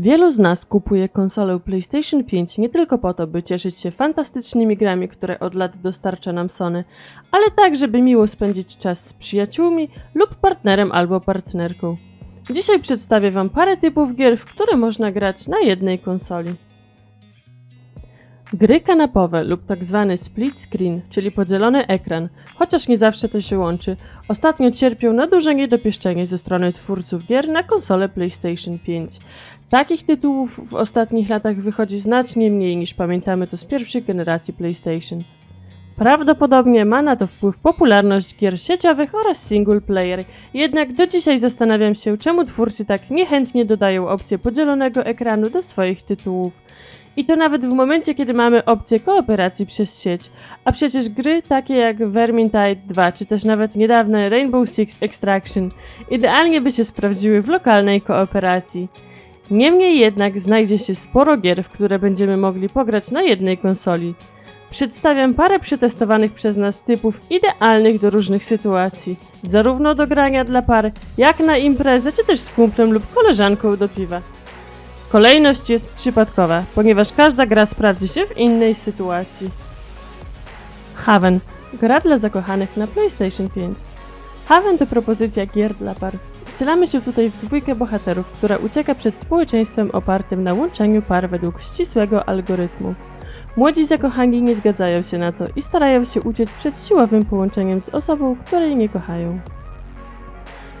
Wielu z nas kupuje konsolę PlayStation 5 nie tylko po to, by cieszyć się fantastycznymi grami, które od lat dostarcza nam Sony, ale także by miło spędzić czas z przyjaciółmi lub partnerem albo partnerką. Dzisiaj przedstawię Wam parę typów gier, w które można grać na jednej konsoli. Gry kanapowe lub tak zwany split screen, czyli podzielony ekran, chociaż nie zawsze to się łączy, ostatnio cierpią na duże niedopieszczenie ze strony twórców gier na konsolę PlayStation 5. Takich tytułów w ostatnich latach wychodzi znacznie mniej niż pamiętamy to z pierwszej generacji PlayStation. Prawdopodobnie ma na to wpływ popularność gier sieciowych oraz single player, jednak do dzisiaj zastanawiam się, czemu twórcy tak niechętnie dodają opcję podzielonego ekranu do swoich tytułów. I to nawet w momencie, kiedy mamy opcję kooperacji przez sieć. A przecież gry takie jak Vermintide 2, czy też nawet niedawne Rainbow Six Extraction idealnie by się sprawdziły w lokalnej kooperacji. Niemniej jednak znajdzie się sporo gier, w które będziemy mogli pograć na jednej konsoli. Przedstawiam parę przetestowanych przez nas typów idealnych do różnych sytuacji, zarówno do grania dla par, jak na imprezę, czy też z kumplem lub koleżanką do piwa. Kolejność jest przypadkowa, ponieważ każda gra sprawdzi się w innej sytuacji. Haven. Gra dla zakochanych na PlayStation 5. Haven to propozycja gier dla par. Wcielamy się tutaj w dwójkę bohaterów, która ucieka przed społeczeństwem opartym na łączeniu par według ścisłego algorytmu. Młodzi zakochani nie zgadzają się na to i starają się uciec przed siłowym połączeniem z osobą, której nie kochają.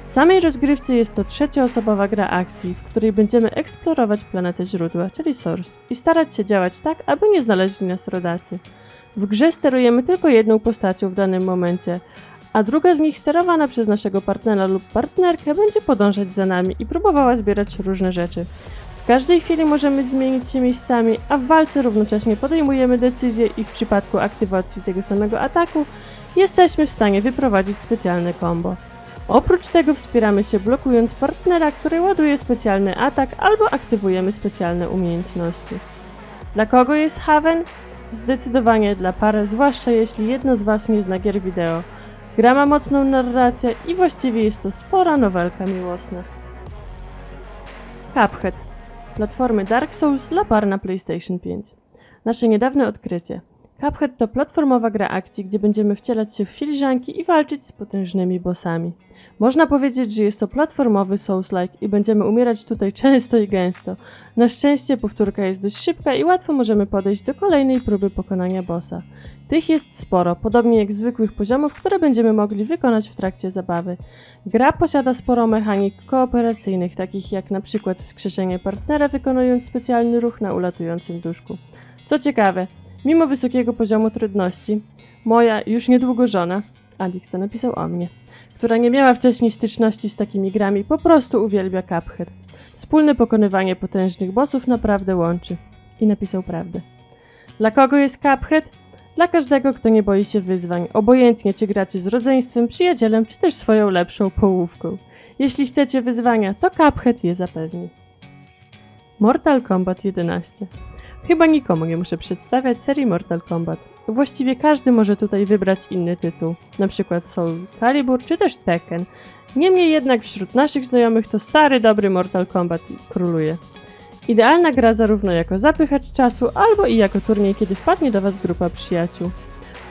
W samej rozgrywce jest to trzecioosobowa gra akcji, w której będziemy eksplorować planetę źródła, czyli Source, i starać się działać tak, aby nie znaleźli nas rodacy. W grze sterujemy tylko jedną postacią w danym momencie, a druga z nich sterowana przez naszego partnera lub partnerkę będzie podążać za nami i próbowała zbierać różne rzeczy. W każdej chwili możemy zmienić się miejscami, a w walce równocześnie podejmujemy decyzje i w przypadku aktywacji tego samego ataku jesteśmy w stanie wyprowadzić specjalne combo. Oprócz tego wspieramy się blokując partnera, który ładuje specjalny atak albo aktywujemy specjalne umiejętności. Dla kogo jest Haven? Zdecydowanie dla par, zwłaszcza jeśli jedno z Was nie zna gier wideo. Gra ma mocną narrację i właściwie jest to spora nowelka miłosna. Cuphead. Platformy Dark Souls dla par na PlayStation 5. Nasze niedawne odkrycie. Cuphead to platformowa gra akcji, gdzie będziemy wcielać się w filiżanki i walczyć z potężnymi bossami. Można powiedzieć, że jest to platformowy Souls-like i będziemy umierać tutaj często i gęsto. Na szczęście powtórka jest dość szybka i łatwo możemy podejść do kolejnej próby pokonania bossa. Tych jest sporo, podobnie jak zwykłych poziomów, które będziemy mogli wykonać w trakcie zabawy. Gra posiada sporo mechanik kooperacyjnych, takich jak na przykład wskrzeszenie partnera wykonując specjalny ruch na ulatującym duszku. Co ciekawe, mimo wysokiego poziomu trudności, moja już niedługo żona, Alix to napisał o mnie, która nie miała wcześniej styczności z takimi grami, po prostu uwielbia Cuphead. Wspólne pokonywanie potężnych bossów naprawdę łączy. I napisał prawdę. Dla kogo jest Cuphead? Dla każdego, kto nie boi się wyzwań, obojętnie czy gracie z rodzeństwem, przyjacielem, czy też swoją lepszą połówką. Jeśli chcecie wyzwania, to Cuphead je zapewni. Mortal Kombat 11 Chyba nikomu nie muszę przedstawiać serii Mortal Kombat. Właściwie każdy może tutaj wybrać inny tytuł, przykład Soul Calibur czy też Tekken. Niemniej jednak wśród naszych znajomych to stary, dobry Mortal Kombat króluje. Idealna gra zarówno jako zapychacz czasu, albo i jako turniej, kiedy wpadnie do Was grupa przyjaciół.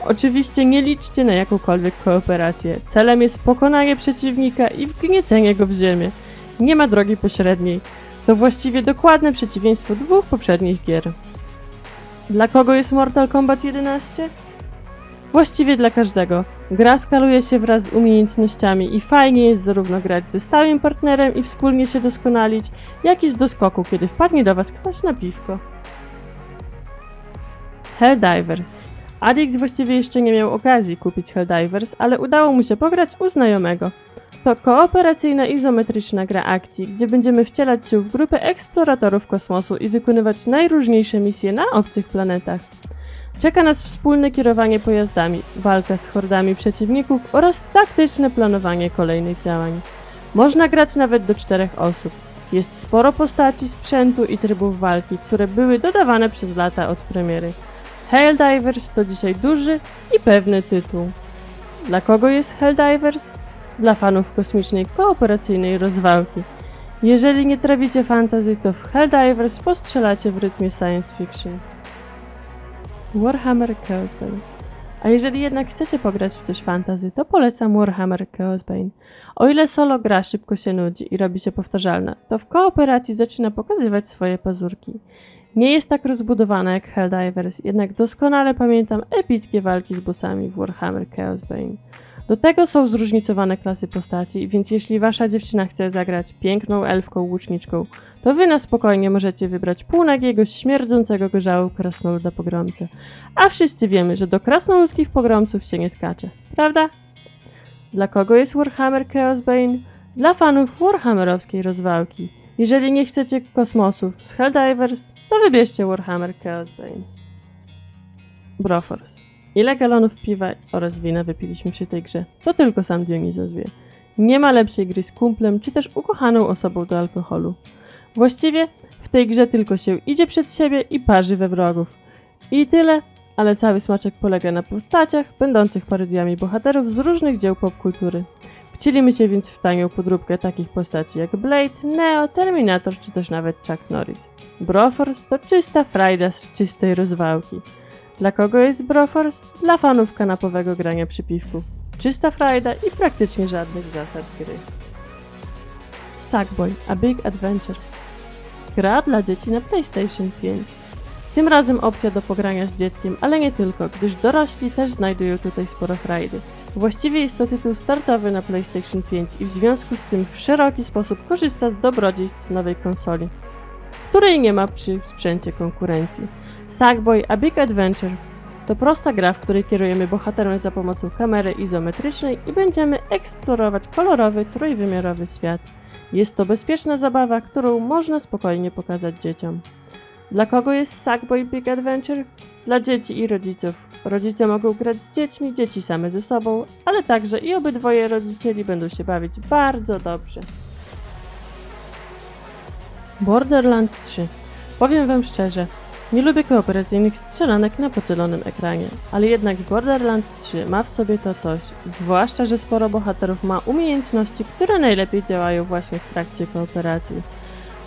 Oczywiście nie liczcie na jakąkolwiek kooperację. Celem jest pokonanie przeciwnika i wgniecenie go w ziemię. Nie ma drogi pośredniej. To właściwie dokładne przeciwieństwo dwóch poprzednich gier. Dla kogo jest Mortal Kombat 11? Właściwie dla każdego. Gra skaluje się wraz z umiejętnościami i fajnie jest zarówno grać ze stałym partnerem i wspólnie się doskonalić, jak i z doskoku, kiedy wpadnie do Was ktoś na piwko. Helldivers. Adix właściwie jeszcze nie miał okazji kupić Helldivers, ale udało mu się pograć u znajomego. To kooperacyjna izometryczna gra akcji, gdzie będziemy wcielać się w grupę eksploratorów kosmosu i wykonywać najróżniejsze misje na obcych planetach. Czeka nas wspólne kierowanie pojazdami, walka z hordami przeciwników oraz taktyczne planowanie kolejnych działań. Można grać nawet do czterech osób. Jest sporo postaci, sprzętu i trybów walki, które były dodawane przez lata od premiery. Helldivers to dzisiaj duży i pewny tytuł. Dla kogo jest Helldivers? Dla fanów kosmicznej kooperacyjnej rozwałki. Jeżeli nie trawicie fantasy, to w Helldivers postrzelacie w rytmie science fiction. Warhammer Chaosbane. A jeżeli jednak chcecie pograć w coś fantasy, to polecam Warhammer Chaosbane. O ile solo gra szybko się nudzi i robi się powtarzalna, to w kooperacji zaczyna pokazywać swoje pazurki. Nie jest tak rozbudowana jak Helldivers, jednak doskonale pamiętam epickie walki z bossami w Warhammer Chaosbane. Do tego są zróżnicowane klasy postaci, więc jeśli wasza dziewczyna chce zagrać piękną elfką łuczniczką, to wy na spokojnie możecie wybrać półnagiego, śmierdzącego gorzału krasnoluda pogromcę. A wszyscy wiemy, że do krasnoludzkich pogromców się nie skacze, prawda? Dla kogo jest Warhammer Chaosbane? Dla fanów Warhammerowskiej rozwałki. Jeżeli nie chcecie kosmosów z Helldivers, to wybierzcie Warhammer Chaosbane. Broforce. Ile galonów piwa oraz wina wypiliśmy przy tej grze, to tylko sam Dionizos wie. Nie ma lepszej gry z kumplem, czy też ukochaną osobą do alkoholu. Właściwie w tej grze tylko się idzie przed siebie i parzy we wrogów. I tyle, ale cały smaczek polega na postaciach, będących parodiami bohaterów z różnych dzieł popkultury. Wcielimy się więc w tanią podróbkę takich postaci jak Blade, Neo, Terminator czy też nawet Chuck Norris. Broforce to czysta frajda z czystej rozwałki. Dla kogo jest Broforce? Dla fanów kanapowego grania przy piwku. Czysta frajda i praktycznie żadnych zasad gry. Sackboy A Big Adventure Gra dla dzieci na PlayStation 5. Tym razem opcja do pogrania z dzieckiem, ale nie tylko, gdyż dorośli też znajdują tutaj sporo frajdy. Właściwie jest to tytuł startowy na PlayStation 5 i w związku z tym w szeroki sposób korzysta z dobrodziejstw nowej konsoli, której nie ma przy sprzęcie konkurencji. Sackboy A Big Adventure to prosta gra, w której kierujemy bohaterem za pomocą kamery izometrycznej i będziemy eksplorować kolorowy, trójwymiarowy świat. Jest to bezpieczna zabawa, którą można spokojnie pokazać dzieciom. Dla kogo jest Sackboy Big Adventure? Dla dzieci i rodziców. Rodzice mogą grać z dziećmi, dzieci same ze sobą, ale także i obydwoje rodzicieli będą się bawić bardzo dobrze. Borderlands 3. Powiem wam szczerze, nie lubię kooperacyjnych strzelanek na pocelonym ekranie, ale jednak Borderlands 3 ma w sobie to coś, zwłaszcza, że sporo bohaterów ma umiejętności, które najlepiej działają właśnie w trakcie kooperacji.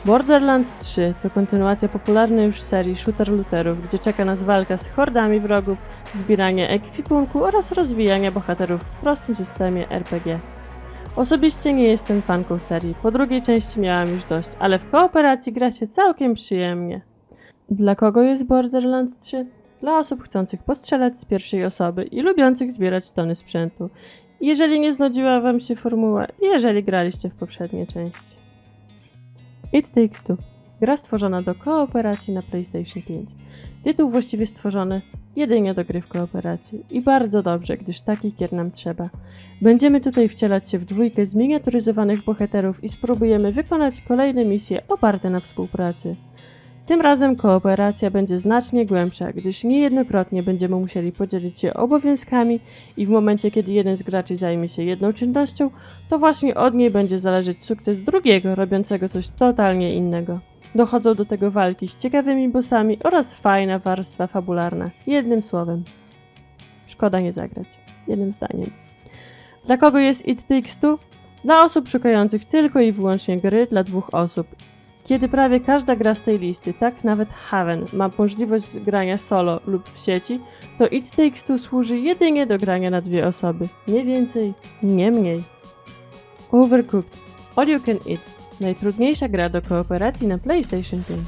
Borderlands 3 to kontynuacja popularnej już serii shooter-looterów, gdzie czeka nas walka z hordami wrogów, zbieranie ekwipunku oraz rozwijanie bohaterów w prostym systemie RPG. Osobiście nie jestem fanką serii, po drugiej części miałam już dość, ale w kooperacji gra się całkiem przyjemnie. Dla kogo jest Borderlands 3? Dla osób chcących postrzelać z pierwszej osoby i lubiących zbierać tony sprzętu. Jeżeli nie znudziła wam się formuła, jeżeli graliście w poprzednie części. It Takes Two. Gra stworzona do kooperacji na PlayStation 5. Tytuł właściwie stworzony jedynie do gry w kooperacji. I bardzo dobrze, gdyż takich gier nam trzeba. Będziemy tutaj wcielać się w dwójkę zminiaturyzowanych bohaterów i spróbujemy wykonać kolejne misje oparte na współpracy. Tym razem kooperacja będzie znacznie głębsza, gdyż niejednokrotnie będziemy musieli podzielić się obowiązkami i w momencie, kiedy jeden z graczy zajmie się jedną czynnością, to właśnie od niej będzie zależeć sukces drugiego, robiącego coś totalnie innego. Dochodzą do tego walki z ciekawymi bossami oraz fajna warstwa fabularna. Jednym słowem. Szkoda nie zagrać. Jednym zdaniem. Dla kogo jest It Takes Two? Dla osób szukających tylko i wyłącznie gry dla dwóch osób kiedy prawie każda gra z tej listy, tak nawet Haven, ma możliwość grania solo lub w sieci, to It Takes Two służy jedynie do grania na dwie osoby. Nie więcej, nie mniej. Overcooked. All You Can Eat. Najtrudniejsza gra do kooperacji na PlayStation 5.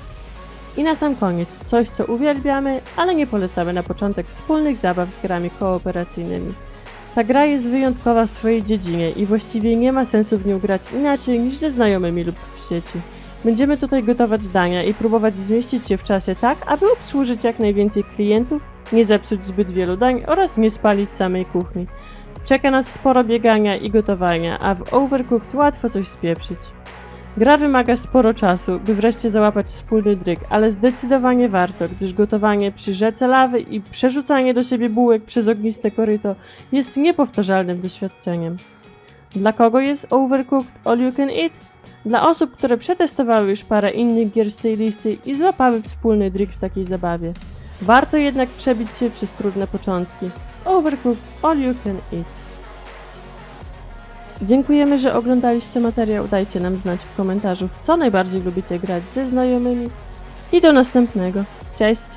I na sam koniec, coś co uwielbiamy, ale nie polecamy na początek wspólnych zabaw z grami kooperacyjnymi. Ta gra jest wyjątkowa w swojej dziedzinie i właściwie nie ma sensu w nią grać inaczej niż ze znajomymi lub w sieci. Będziemy tutaj gotować dania i próbować zmieścić się w czasie tak, aby obsłużyć jak najwięcej klientów, nie zepsuć zbyt wielu dań oraz nie spalić samej kuchni. Czeka nas sporo biegania i gotowania, a w Overcooked łatwo coś spieprzyć. Gra wymaga sporo czasu, by wreszcie załapać wspólny dryg, ale zdecydowanie warto, gdyż gotowanie przy rzece lawy i przerzucanie do siebie bułek przez ogniste koryto jest niepowtarzalnym doświadczeniem. Dla kogo jest Overcooked All You Can Eat? Dla osób, które przetestowały już parę innych gier z tej listy i złapały wspólny dryg w takiej zabawie. Warto jednak przebić się przez trudne początki. Z Overcooked All You Can Eat. Dziękujemy, że oglądaliście materiał. Dajcie nam znać w komentarzu, w co najbardziej lubicie grać ze znajomymi. I do następnego. Cześć!